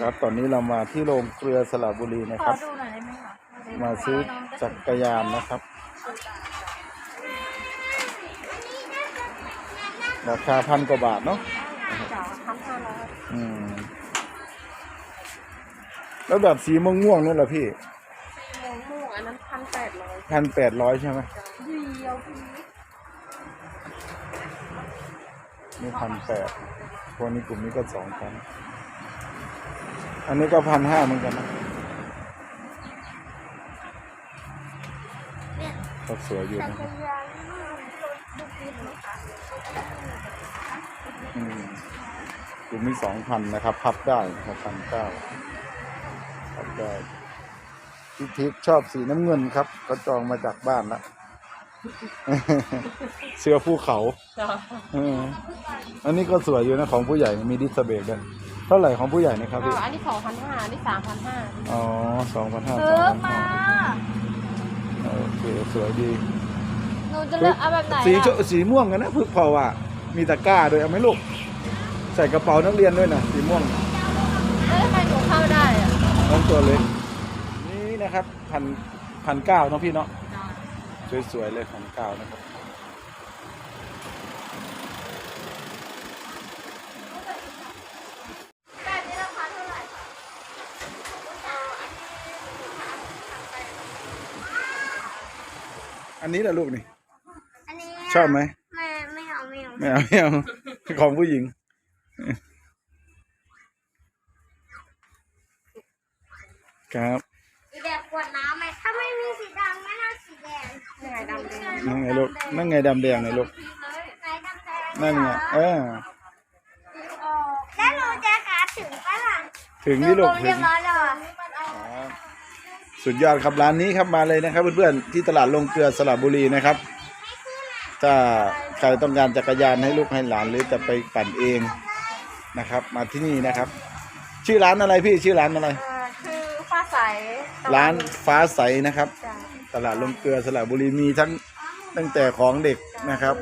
ครับตอนนี้เรามาที่โรงเกลือสระบุรีนะขคอรับ ดูหน่อยได้ไหมคะมาซื้อจักรยานนะครับ ราคาพันกว่าบาทเนาะจ๋าพันห้าร้อยอืม แล้วแบบสีม่วงม่วงๆนั่นเหรอพี่โมงม่วงอันนั้นพันแปดร้อยพันแปดร้อยใช่ไหมเดียวพี่นี่พันแปดพวกนี้กลุ่มนี้ก็สองพัน อันนี้ก็พันห้าเหมือนกันนะก็สวยอยู่จันะกรยานดูดีนะคะอืมกลุ่มนี้สองพันนะครับ พับได้ครับพันเก้าพับได้พี่ทิพย์ชอบสีน้ำเงินครับ ก็จองมาจากบ้านละเสื้อภูเขาจ้าเอออันนี้ก็สวยอยู่นะของผู้ใหญ่มีดิสเบรกด้วย เท่าไหร่ของผู้ใหญ่นะครับพี่ อันนี้สองพันห้าอันนี้สามพันห้าอ๋อสองพันห้าซื้อมาโอเคสวยดีหนูจะเลือกเอาแบบไหนสีล่ะโชสีม่วงกันนะพึกพอว่ามีตะกร้าด้วยเอาไหมลูก ใส่กระเป๋านักเรียนด้วยนะสีม่วงแล้วทำไมหนูเข้าได้อะน้องตัวเล็กนี่นะครับพันพันเก้าเนาะพี่เนาะสวยๆเลยพันเก้านะครับแบบนี้ราคาเท่าไหร่ อันนี้แหละลูกนี่ อันนี้ชอบไหม ไม่ไม่เอาไม่เอาไม่เอาไม่เอาของผู้หญิง ครับ สีแดงขวดน้ำไหมถ้าไม่มีสีดำไม่เอาสีแดงยังไงดำแดง นั่นไงลูก นั่นไงดำแดงไงลูก ไหนดำแดงนั่นไง เออ แล้วหนูจะขาถึงปะล่ะถึงนี่ลูกดูถึเรียงบร้อยแล้วอะครับ สุดยอดครับร้านนี้ครับมาเลยนะครับเพื่อนๆที่ตลาดลงเกลือสระบุรีนะครับ ถ้าใครต้องการจักรยานให้ลูกให้หลานหรือจะไปปั่นเองนะครับ มาที่นี่นะครับ ชื่อร้านอะไรพี่ชื่อร้านอะไร อ่าคือฟ้าใสร้านฟ้าใสนะครับ จ้ะตลาดลงเกลือสระบุรีมีทั้งตั้งแต่ของเด็กนะครับ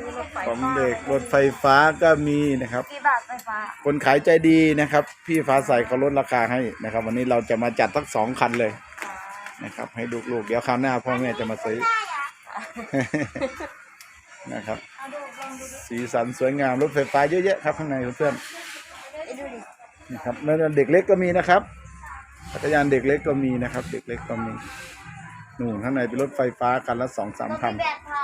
ของเด็กรถไฟฟ้าก็มีนะครับกี่บาทไฟฟ้าคนขายใจดีนะครับ พี่ฟ้าใสเขาลดราคาให้นะครับ วันนี้เราจะมาจัดทั้งสองคันเลย นะครับ ให้ลูกๆเดี๋ยวคราวหน้าพ่อแม่จะมาซื้อนะครับ สีสันสวยงามรถไฟฟ้าเยอะแยะครับข้างในเพื่อนไปดูดิๆนะครับแล้วเด็กเล็กก็มีนะครับจักรยานเด็กเล็กก็มีนะครับ เด็กเล็กก็มีนู่นข้างในเป็นรถไฟฟ้าคันละสองสามพันแบตพอ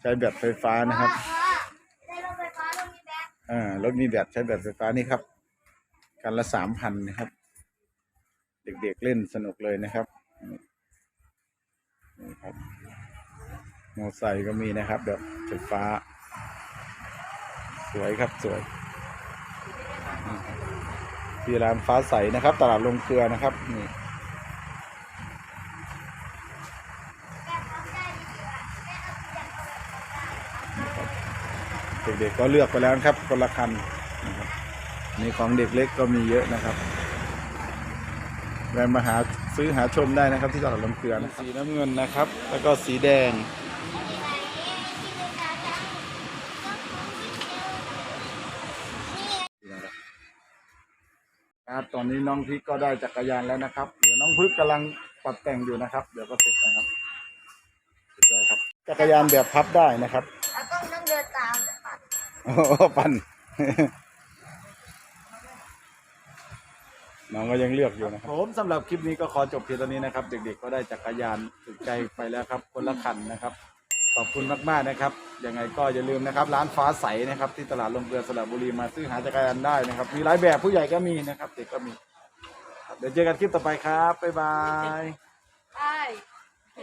ใช้แบตไฟฟ้านะครับพอได้รถไฟฟ้าเรามีแบตอ่ารถมีแบตใช้แบตไฟฟ้านี่ครับกันละสามพันนะครับ เด็กๆเล่นสนุกเลยนะครับ นี่ครับมอไซค์ก็มีนะครับ แบบไฟฟ้า สวยครับสวยนี่ครับที่ร้านฟ้าใสนะครับ ตลาดลงเกลือนะครับนี่เด็กๆก็เลือกไปแล้วนะครับคนละคันนะครับนี่ของเด็กเล็กก็มีเยอะนะครับ แวะมาหาซื้อหาชมได้นะครับ ที่ตลาดลำเกลือนะสีน้ำเงินนะครับ แล้วก็สีแดง ครับตอนนี้น้องพิกก็ได้จักรยานแล้วนะครับ เดี๋ยวน้องพึกกำลังปรับแต่งอยู่นะครับ เดี๋ยวก็เสร็จนะครับสุดยอดครับ จักรยานแบบพับได้นะครับ แล้วก็ต้องเดินตามปัดโอ้โหปัน น้องก็ยังเลือกอยู่นะครับ ผมสำหรับคลิปนี้ก็ขอจบเพียงเท่านี้นะครับ เด็กๆก็ได้จักรยานถูกใจไปแล้วครับ คนละคันนะครับ ขอบคุณมากๆนะครับยังไงก็อย่าลืมนะครับ ร้านฟ้าใสนะครับ ที่ตลาดลงเกลือสระบุรีมาซื้อหาจักรยานได้นะครับ มีหลายแบบผู้ใหญ่ก็มีนะครับ เด็กก็มีครับเดี๋ยวเจอกันคลิปต่อไปครับบ๊ายบาย